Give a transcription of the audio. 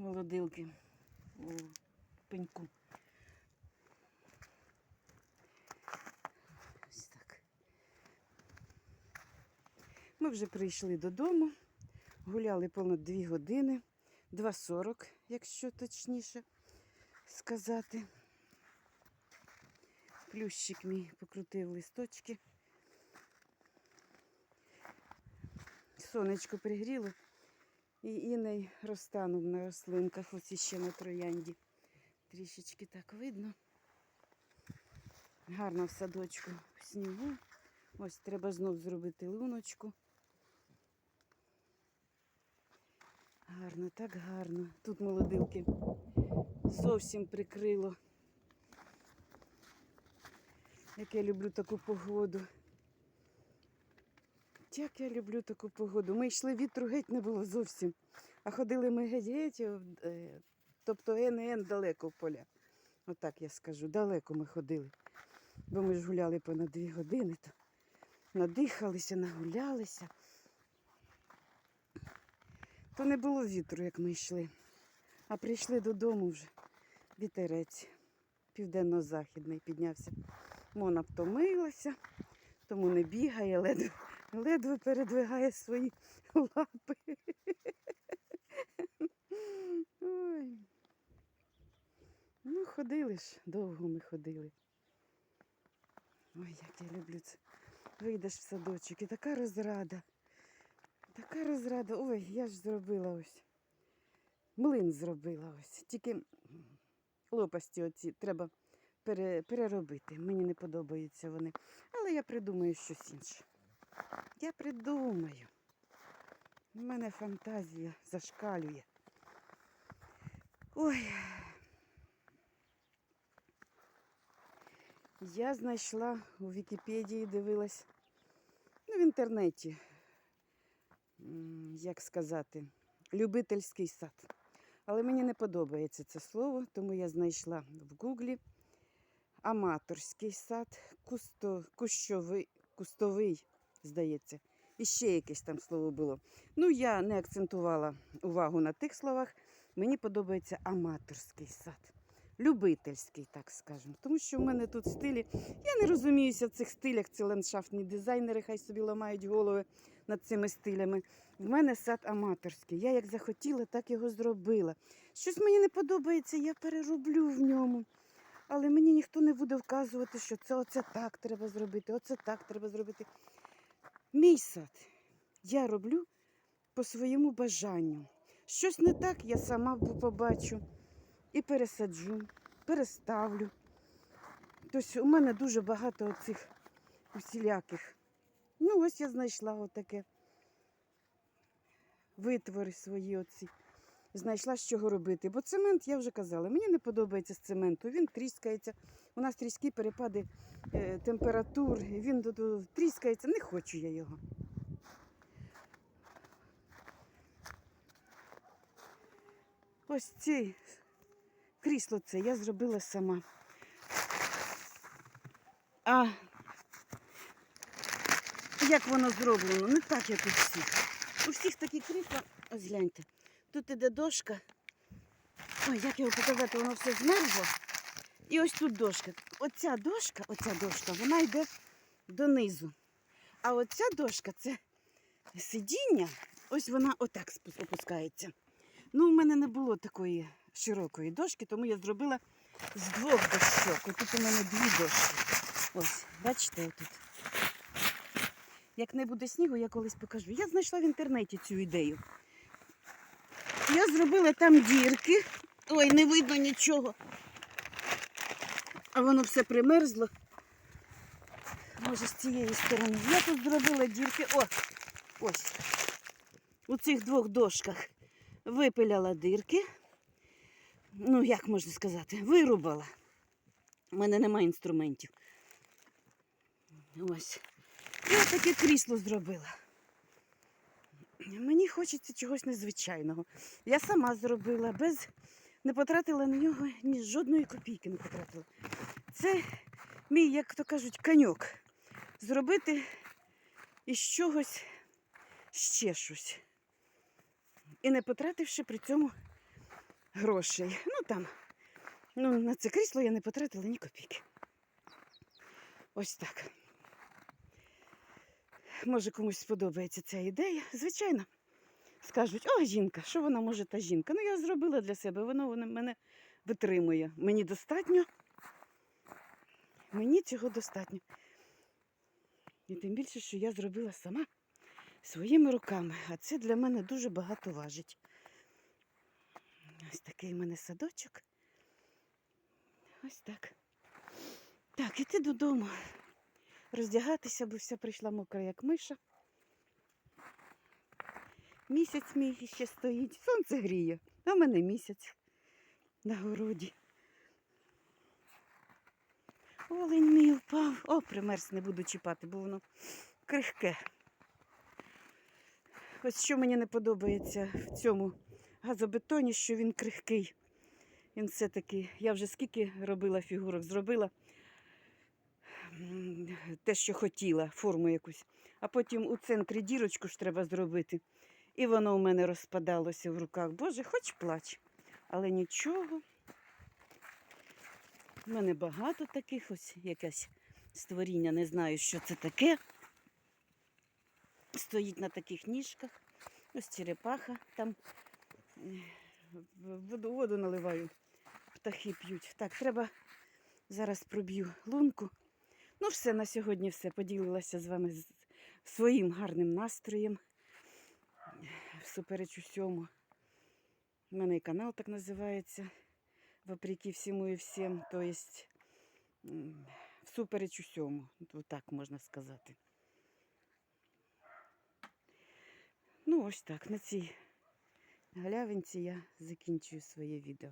молодилки у пеньку. Ось так. Ми вже прийшли додому, гуляли понад 2 години, 2.40, якщо точніше сказати. Плющик мій покрутив листочки. Сонечко пригріло. І іней розтанув на рослинках, ось іще на троянді. Трішечки так видно. Гарно в садочку в снігу. Ось треба знов зробити луночку. Гарно, так гарно. Тут молодилки зовсім прикрило. Як я люблю таку погоду. Як я люблю таку погоду. Ми йшли, вітру геть не було зовсім. А ходили ми геть геть, е, тобто ен далеко в поля. Отак я скажу, далеко ми ходили. Бо ми ж гуляли понад дві години, то надихалися, нагулялися. То не було вітру, як ми йшли. А прийшли додому вже вітерець південно-західний піднявся. Мона втомилася, тому не бігає, ледве, ледве передвигає свої лапи. Ой. Ну, ходили ж, довго ми ходили. Ой, як я люблю це. Вийдеш в садочок і така розрада. Така розрада. Ой, я ж зробила ось. Млин зробила ось. Тільки лопасті оці треба переробити. Мені не подобаються вони. Але я придумаю щось інше. Я придумаю. У мене фантазія зашкалює. Ой. Я знайшла у Вікіпедії, дивилась, ну, в інтернеті, як сказати, любительський сад. Але мені не подобається це слово, тому я знайшла в Гуглі аматорський сад, кусто, кущовий, кустовий, здається. І ще якесь там слово було. Ну, я не акцентувала увагу на тих словах. Мені подобається аматорський сад. Любительський, так скажемо. Тому що в мене тут стилі. Я не розуміюся в цих стилях. Це ландшафтні дизайнери, хай собі ламають голови над цими стилями. В мене сад аматорський. Я як захотіла, так його зробила. Щось мені не подобається, я перероблю в ньому. Але мені ніхто не буде вказувати, що це оце так треба зробити, оце так треба зробити. Мій сад я роблю по своєму бажанню. Щось не так, я сама побачу і пересаджу, переставлю. Тобто у мене дуже багато оцих усіляких. Ну, ось я знайшла отаке. Витвори свої оці. Знайшла, з чого робити. Бо цемент, я вже казала, мені не подобається з цементу. Він тріскається. У нас тріски перепади е, температур. Він до- тріскається. Не хочу я його. Ось ці крісло це я зробила сама. А як воно зроблено? Не так, як у всіх. У всіх такі крісла, ось гляньте. Тут іде дошка. Ой, як його показати, воно все змерзло. І ось тут дошка. Оця дошка, оця дошка, вона йде донизу. А оця дошка це сидіння, ось вона отак опускається. Ну, у мене не було такої широкої дошки, тому я зробила з двох дощок. Отут у мене дві дошки. Ось, бачите, отут. Як не буде снігу, я колись покажу. Я знайшла в інтернеті цю ідею. Я зробила там дірки. Ой, не видно нічого. А воно все примерзло. Може, з цієї сторони. Я тут зробила дірки. О, ось. У цих двох дошках випиляла дирки. Ну, як можна сказати, вирубала. У мене немає інструментів. Ось. Ось таке крісло зробила. Мені хочеться чогось незвичайного. Я сама зробила, без не потратила на нього ні жодної копійки не потратила. Це мій, як то кажуть, коньок. Зробити із чогось ще щось. І не потративши при цьому грошей. Ну там, ну, на це крісло я не потратила ні копійки. Ось так. Може, комусь сподобається ця ідея. Звичайно, скажуть, о, жінка, що вона може та жінка? Ну, я зробила для себе, воно, воно мене витримує. Мені достатньо. Мені цього достатньо. І тим більше, що я зробила сама своїми руками. А це для мене дуже багато важить. Ось такий в мене садочок. Ось так. Так, іти додому. Роздягатися, бо вся прийшла мокра, як миша. Місяць мій ще стоїть. Сонце гріє, а в мене місяць на городі. Олень мій впав. О, примерз не буду чіпати, бо воно крихке. Ось що мені не подобається в цьому газобетоні, що він крихкий. Він все-таки, я вже скільки робила фігурок, зробила те, що хотіла, форму якусь. А потім у центрі дірочку ж треба зробити. І воно у мене розпадалося в руках. Боже, хоч плач. Але нічого. У мене багато таких ось якесь створіння, не знаю, що це таке. Стоїть на таких ніжках. Ось черепаха там воду, воду наливаю, птахи п'ють. Так, треба зараз проб'ю лунку. Ну, все на сьогодні все. Поділилася з вами своїм гарним настроєм. Всупереч усьому. У мене і канал так називається. Вопреки всьому і всім. То есть, м, всупереч усьому. Так можна сказати. Ну, ось так. На цій галявинці я закінчую своє відео.